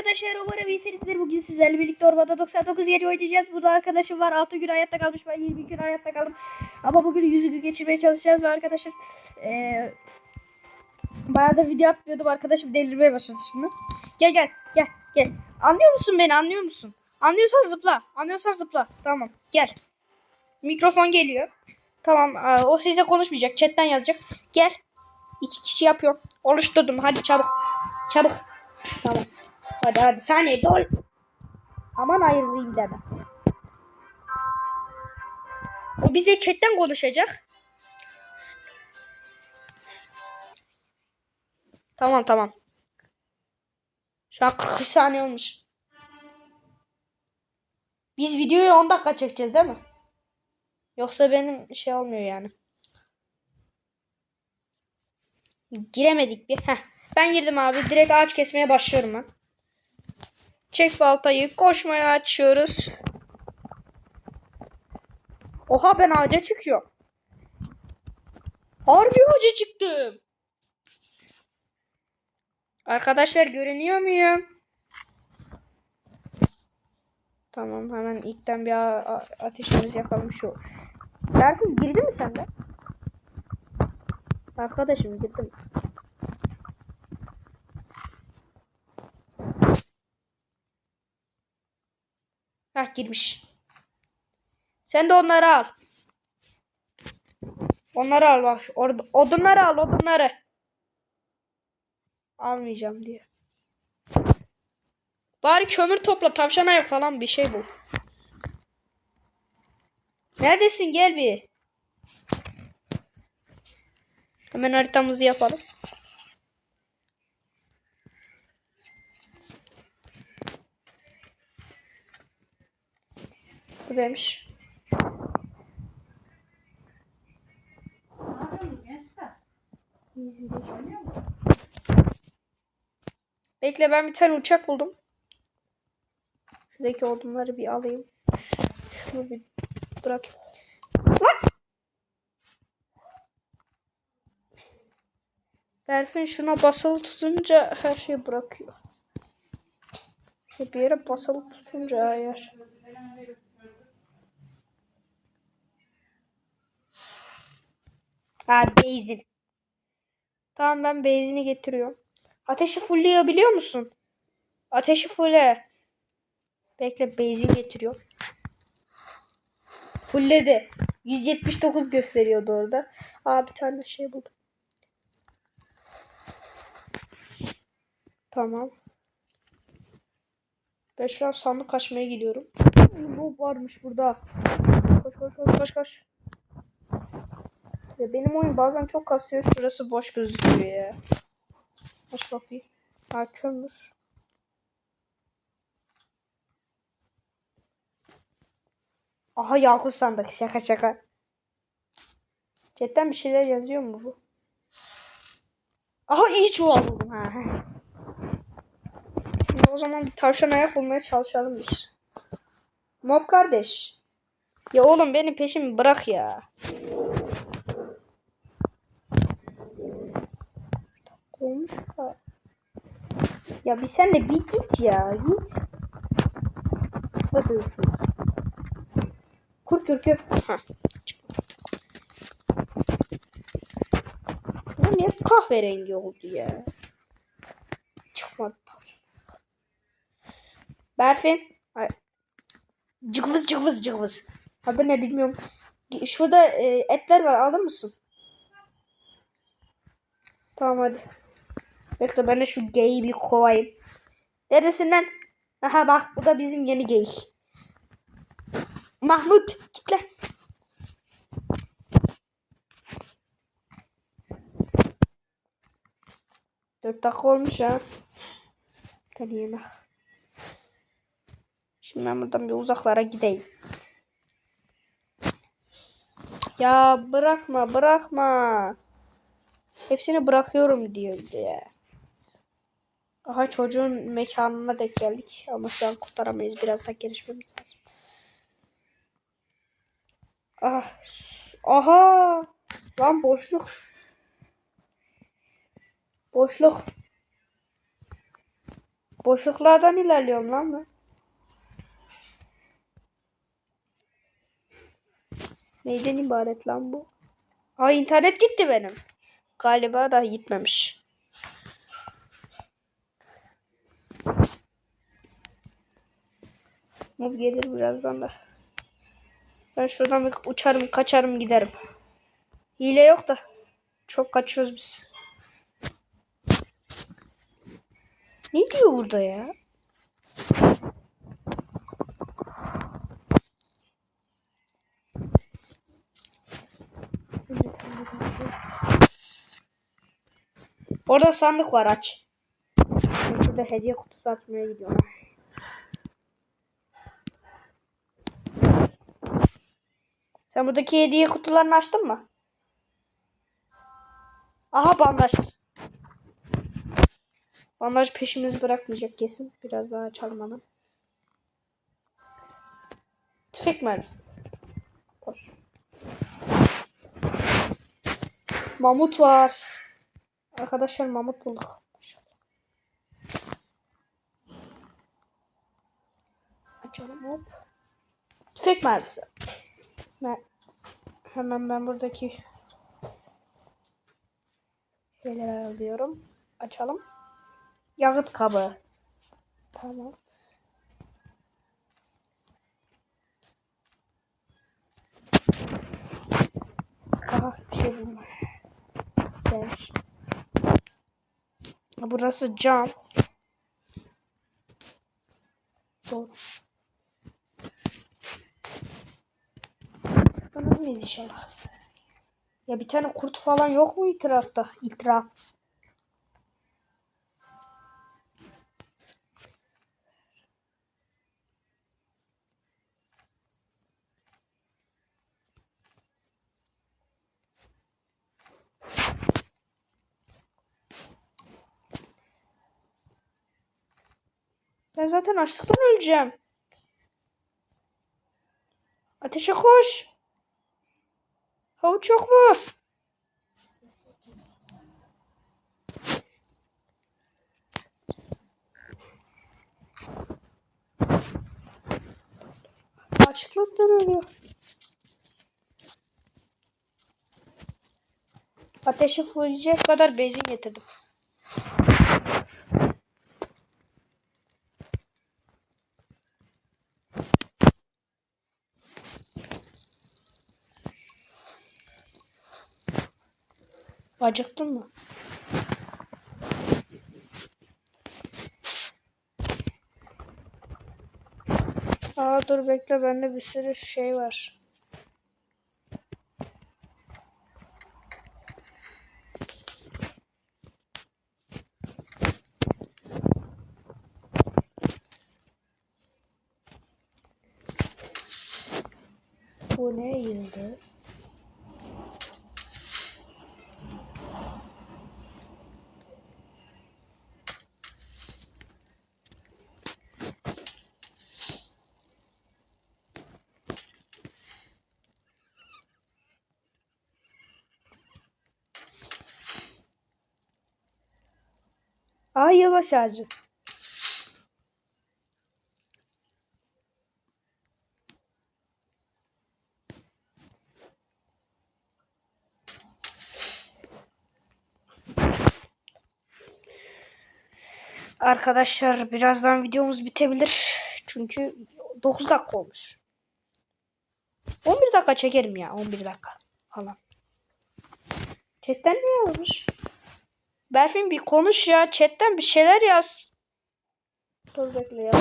arkadaşlar umarım iyisinizdir. Bugün sizlerle birlikte Ormanda 99 gece oynayacağız. Burada arkadaşım var. 6 gün hayatta kalmış. Ben 20 gün hayatta kaldım. Ama bugün 100 gün geçirmeye çalışacağız ve arkadaşlar eee bayağı da video atmıyordum. Arkadaşım delirmeye başladı şimdi. Gel gel gel gel. Anlıyor musun beni? Anlıyor musun? Anlıyorsan zıpla. Anlıyorsan zıpla. Tamam. Gel. Mikrofon geliyor. Tamam. o size konuşmayacak. Chatten yazacak. Gel. İki kişi yapıyorum. Oluşturdum. Hadi çabuk. Çabuk. Tamam. Hadi hadi saniye dol. Aman ayrılayım deme. O bize chatten konuşacak. Tamam tamam. Şu an 43 saniye olmuş. Biz videoyu 10 dakika çekeceğiz değil mi? Yoksa benim şey olmuyor yani. Giremedik bir. Heh. Ben girdim abi. Direkt ağaç kesmeye başlıyorum ben. Çek baltayı. Koşmaya açıyoruz. Oha ben ağaca çıkıyorum. Harbi ağaca çıktım. Arkadaşlar görünüyor muyum? Tamam hemen ilkten bir ateşimizi yakalım şu. Berfin girdi mi sende? Arkadaşım girdim. Hah girmiş. Sen de onları al. Onları al bak. Orada odunları al odunları. Almayacağım diye. Bari kömür topla tavşan ayak falan bir şey bul. Neredesin gel bir. Hemen haritamızı yapalım. Bu demiş. Bekle ben bir tane uçak buldum. Şuradaki odunları bir alayım. Şunu bir bırak. Berfin şuna basılı tutunca her şeyi bırakıyor. Bir yere basılı tutunca eğer. Ha benzin. Tamam ben benzini getiriyorum. Ateşi fullleyebiliyor musun? Ateşi fulle. Bekle benzin getiriyor. Fulledi. 179 gösteriyordu orada. Aa bir tane şey buldum. Tamam. Ben şu an sandık açmaya gidiyorum. Bu varmış burada. Koş koş koş koş koş. Ya benim oyun bazen çok kasıyor. Şurası boş gözüküyor ya. Aç bakayım. Ha kömür. Aha yakut sandık. Şaka şaka. Chatten bir şeyler yazıyor mu bu? Aha iyi çuval buldum. Ha. o zaman bir tavşan ayak bulmaya çalışalım biz. Mob kardeş. Ya oğlum benim peşimi bırak ya. Olmuş da. Ya bir sen de bir git ya. Git. Görüşürüz. Kurt kürkü. Heh. Bu niye kahverengi oldu ya? Çıkmadı. Berfin. Ay. Cıvız cıvız cıvız. Adı ne bilmiyorum. Şurada e, etler var alır mısın? Tamam hadi. Bekle ben de şu geyi bir kovayım. Neredesin lan? Aha bak bu da bizim yeni geyik. Mahmut git lan. Dört dakika olmuş ha. Yemek. Şimdi ben buradan bir uzaklara gideyim. Ya bırakma bırakma. Hepsini bırakıyorum diyor diye. Aha çocuğun mekanına denk geldik. Ama şu an kurtaramayız. Biraz daha gelişmemiz lazım. Ah. Aha. Lan boşluk. Boşluk. Boşluklardan ilerliyorum lan ben. Neyden ibaret lan bu? Ha internet gitti benim. Galiba da gitmemiş. Mob gelir birazdan da. Ben şuradan bir uçarım, kaçarım, giderim. Hile yok da. Çok kaçıyoruz biz. Ne diyor burada ya? Orada sandık var aç. Hediye kutusu açmaya gidiyorum. Sen buradaki hediye kutularını açtın mı? Aha bandaj. Bandaj peşimizi bırakmayacak kesin. Biraz daha hemen. Tüfek mermisi. Boş. Mamut var. Arkadaşlar mamut bulduk. Açalım hop. Tüfek mermisi. Ben, hemen ben buradaki şeyleri alıyorum. Açalım. Yakıt kabı. Tamam. Aha bir şey bulma. Burası cam. Doğru. Bana mıyız inşallah? Ya bir tane kurt falan yok mu itirafta? İtiraf. Ben zaten açlıktan öleceğim. Ateşe koş. Havuç yok mu? Açlıktan ölüyor. Ateşi fulleyecek kadar benzin getirdim. Acıktın mı? Aa dur bekle bende bir sürü şey var. Bu ne yıldız? Aa yılbaşı ağacı. Arkadaşlar birazdan videomuz bitebilir. Çünkü 9 dakika olmuş. 11 dakika çekerim ya. 11 dakika falan. Chatten ne yazmış? Berfin bir konuş ya. Chatten bir şeyler yaz. Dur bekle ya.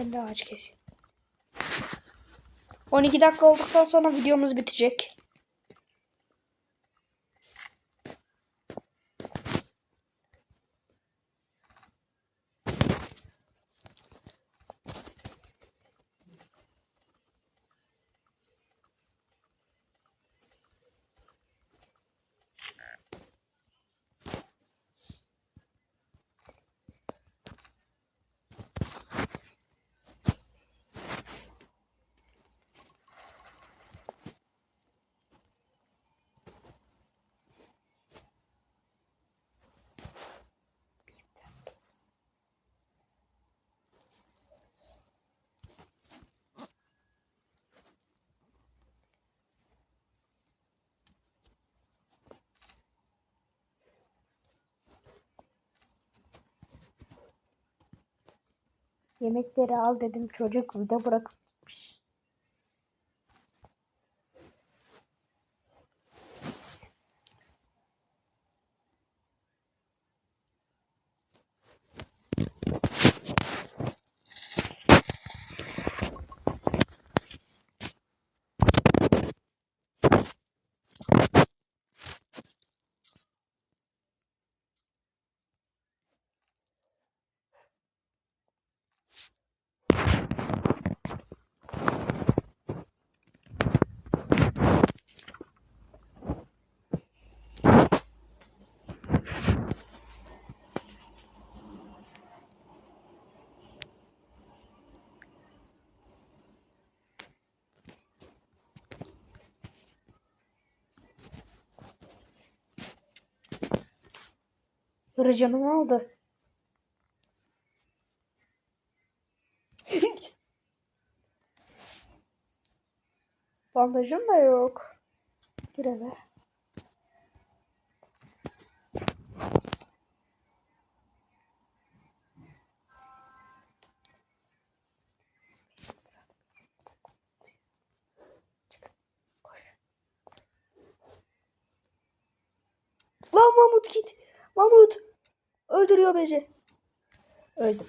Ben de ağaç keseyim. 12 dakika olduktan sonra videomuz bitecek. Yemekleri al dedim. Çocuk burada bırakıp Yarı canımı aldı. Bandajım da yok. Gir eve. Lan Mahmut git. Mahmut. Öldürüyor beni. Öldüm.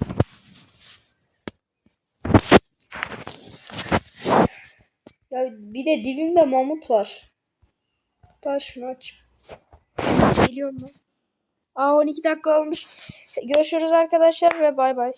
Ya bir de dibimde mamut var. Ben şunu aç. Geliyorum ben. Aa 12 dakika olmuş. Görüşürüz arkadaşlar ve bay bay.